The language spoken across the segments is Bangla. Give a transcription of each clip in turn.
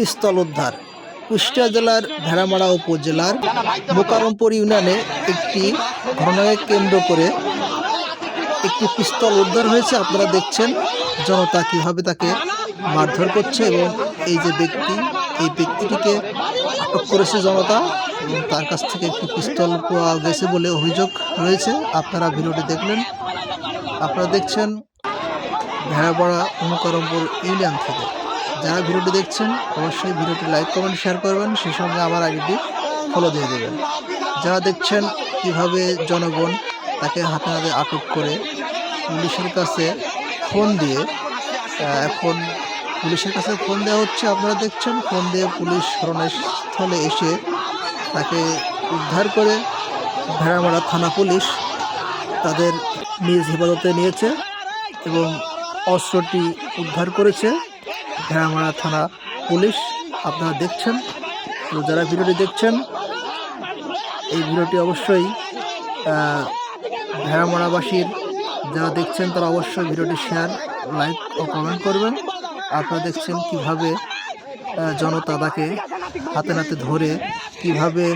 পিস্তল উদ্ধার। কুষ্টিয়া জেলার ভেড়ামারা উপজেলার মোকারমপুর ইউনিয়নে একটি ঘটনাকে কেন্দ্র করে একটি পিস্তল উদ্ধার হয়েছে। আপনারা দেখছেন জনতা কীভাবে তাকে মারধর করছে এবং এই যে ব্যক্তি, এই ব্যক্তিটিকে আটক করেছে জনতা এবং তার কাছ থেকে একটি পিস্তল পাওয়া গেছে বলে অভিযোগ রয়েছে। আপনারা ভিডিওটি দেখলেন। আপনারা দেখছেন ভেড়াপাড়া অনুকরমপুর ইউনিয়ন থেকে। যারা ভিডিওটি দেখছেন, অবশ্যই ভিডিওটি লাইক, কমেন্ট, শেয়ার করবেন। সেই সঙ্গে আমার আইডিটি ফলো দিয়ে দেবেন। যারা দেখছেন কীভাবে জনগণ তাকে হাতে হাতে আটক করে পুলিশের কাছে ফোন দিয়ে এখন পুলিশের কাছে ফোন দেওয়া হচ্ছে, আপনারা দেখছেন, ফোন দিয়ে পুলিশ ঘটনাস্থলে এসে তাকে উদ্ধার করে ভেড়ামারা থানা পুলিশ তাদের নিজ হেফাজতে নিয়েছে এবং অস্ত্রটি উদ্ধার করেছে। ভেড়ামারা থানা পুলিশ আপনারা দেখছেন। তো যারা ভিডিওটি দেখছেন, এই ভিডিওটি অবশ্যই ভেড়ামারাবাসীর যারা দেখছেন, তারা অবশ্যই ভিডিওটি শেয়ার লাইক ও কমেন্ট করবেন। আপনারা দেখছেন কীভাবে জনতা তাকে হাতে নাতে ধরে কীভাবে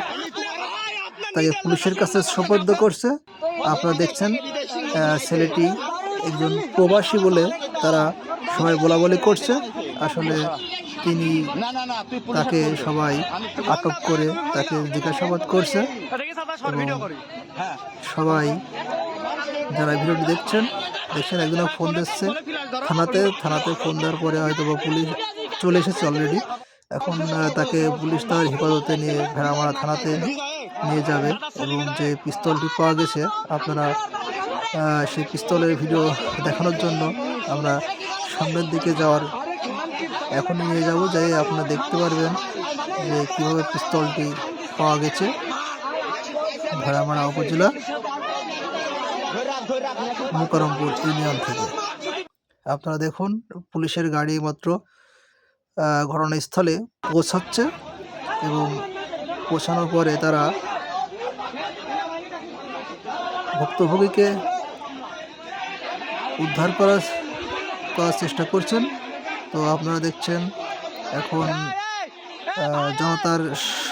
তাকে পুলিশের কাছে সোপর্দ করছে। আপনারা দেখছেন ছেলেটি একজন প্রবাসী বলে তারা সবাই বলা বলি করছে। আসলে তিনি তাকে সবাই আটক করে তাকে জিজ্ঞাসাবাদ করছে এবং সবাই যারা ভিডিওটি দেখছেন দেখছেন একজনের ফোন দিচ্ছে। থানাতে থানাতে ফোন দেওয়ার পরে হয়তো বা পুলিশ চলে এসেছে অলরেডি এখন তাকে পুলিশ তার হেফাজতে নিয়ে ভেড়ামারা থানাতে নিয়ে যাবে এবং যে পিস্তলটি পাওয়া গেছে, আপনারা সেই পিস্তলের ভিডিও দেখানোর জন্য আমরা সামনের দিকে যাওয়ার এখনই নিয়ে যাব, যাই আপনারা দেখতে পারবেন যে কীভাবে পিস্তলটি পাওয়া গেছে। ভেড়ামারা উপজেলা, মুকারমপুর ইউনিয়ন থেকে। আপনারা দেখুন, পুলিশের গাড়ি মাত্র ঘটনাস্থলে পৌঁছাচ্ছে এবং পৌঁছানোর পরে তারা ভুক্তভোগীকে উদ্ধার করার করার চেষ্টা করছেন। তো আপনারা দেখছেন এখন জনতার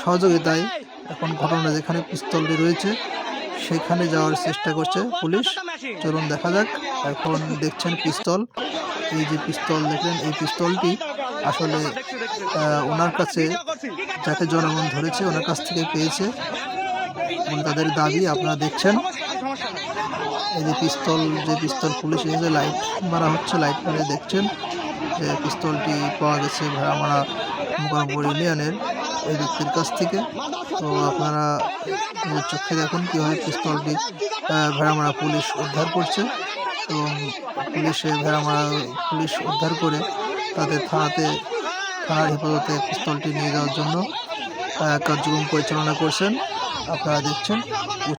সহযোগিতায় এখন ঘটনা যেখানে পিস্তলটি রয়েছে, সেখানে যাওয়ার চেষ্টা করছে পুলিশ। চলুন দেখা যাক। এখন দেখছেন পিস্তল। এই যে পিস্তল দেখলেন, এই পিস্তলটি আসলে ওনার কাছে যাকে জনগণ ধরেছে, ওনার কাছ থেকে পেয়েছে। এবং তাদের দাবি আপনারা দেখছেন। এই যে পিস্তল যে পিস্তল পুলিশ এসে লাইট মারা হচ্ছে, লাইট মেরে দেখছেন। যে পিস্তলটি পাওয়া গেছে ভেড়ামারা মুকারমপুর ইউনিয়নের এই ব্যক্তির কাছ থেকে। তো আপনারা চোখে দেখুন কীভাবে পিস্তলটি ভেড়ামারা পুলিশ উদ্ধার করছে এবং পুলিশে ভেড়ামারা পুলিশ উদ্ধার করে তাদের থানাতে, থানার হেফাজতে পিস্তলটি নিয়ে যাওয়ার জন্য কার্যক্রম পরিচালনা করছেন। আপনারা দেখছেন